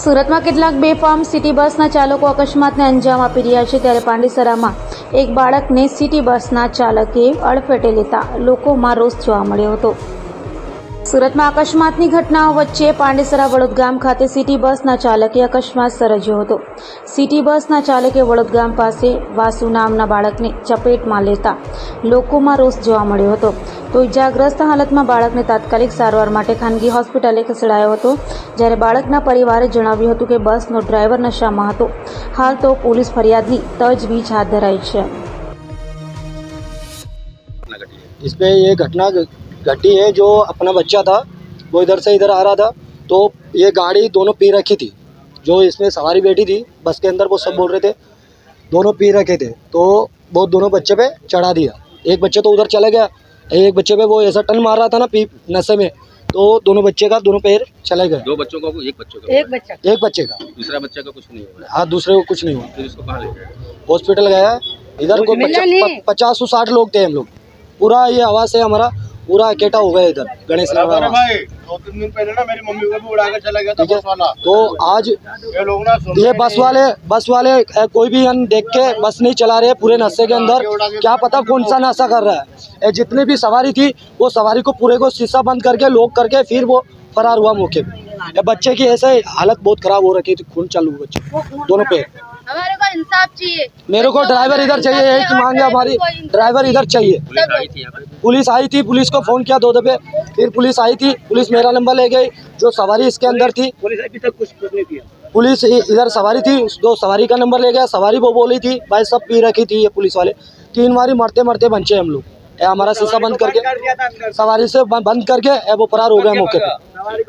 સુરતમાં કેટલાક બેફામ સિટી બસના ચાલકો અકસ્માતને અંજામ આપી રહ્યા છે ત્યારે પાંડેસરામાં એક બાળકને સિટી બસના ચાલકે અડફેટે લેતા લોકોમાં રોષ જોવા મળ્યો હતો. સુરતમાં અકસ્માતની ઘટનાઓ વચ્ચે પાંડેસરા વડોદ ગામ ખાતે સિટી બસના ચાલકે અકસ્માત સર્જ્યો હતો સિટી બસના ચાલકે વડોદ ગામ પાસે વાસુ નામના બાળકને ચપેટમાં લેતા લોકોમાં રોષ જોવા મળ્યો હતો તો ઇજાગ્રસ્ત હાલતમાં બાળકને તાત્કાલિક સારવાર માટે ખાનગી હોસ્પિટલે ખસેડાયો હતો જ્યારે બાળકના પરિવારે જણાવ્યું હતું કે બસનો ડ્રાઈવર નશામાં હતો હાલ તો પોલીસ ફરિયાદની તજવીજ હાથ ધરાઈ છે घटना घटी है इस पे ये घटना घटी है जो अपना बच्चा था वो इधर से इधर आ रहा था तो ये गाड़ी दोनों पी रखी थी जो इसमें सवारी बैठी थी बस के अंदर वो सब बोल रहे थे दोनों पी रखे थे तो वो दोनों बच्चे पे चढ़ा दिया। एक बच्चे तो उधर चले गया एक बच्चे पे वो ऐसा टन मार रहा था ना पी नशे में तो दोनों बच्चे का दोनों पैर चले गए। दो बच्चों का एक बच्चों का एक बच्चा। एक बच्चे का। दूसरा बच्चे का कुछ नहीं हुआ? हाथ दूसरे को कुछ नहीं हुआ। फिर इसको कहाँ हॉस्पिटल गया इधर को पचास सौ साठ लोग थे हम लोग। पूरा ये आवाज़ है हमारा पूरा अकेटा हो गया इधर गणेश नगर दो तीन दिन पहले ना मेरी मम्मी को भी उड़ा के चला गया था बस वाला। तो आज ये लोग ना ये बस वाले बस वाले कोई भी अन देख के बस नहीं चला रहे पूरे नशे के अंदर। क्या पता कौन सा नशा कर रहा है। जितनी भी सवारी थी वो सवारी को पूरे को शीशा बंद करके लॉक करके फिर वो फरार हुआ मौके पे। ये बच्चे की ऐसे हालत बहुत खराब हो रखी थी खून चालू बच्चे दोनों पे। इंसाफ चाहिए। मेरे को ड्राइवर इधर चाहिए यही की मांग है हमारी ड्राइवर इधर चाहिए। पुलिस आई थी पुलिस आई थी पुलिस को फ़ोन किया दो दफे फिर पुलिस आई थी पुलिस मेरा नंबर ले गई जो सवारी इसके अंदर थी। पुलिस अभी तक कुछ कुछ नहीं किया पुलिस इधर सवारी थी उस दो सवारी का नंबर ले गया सवारी वो बोली थी भाई सब पी रखी थी ये पुलिस वाले। तीन बारी मरते मरते बचे हम लोग। ये हमारा शीशा बंद करके सवारी से बंद करके वो फरार हो गए मौके पे।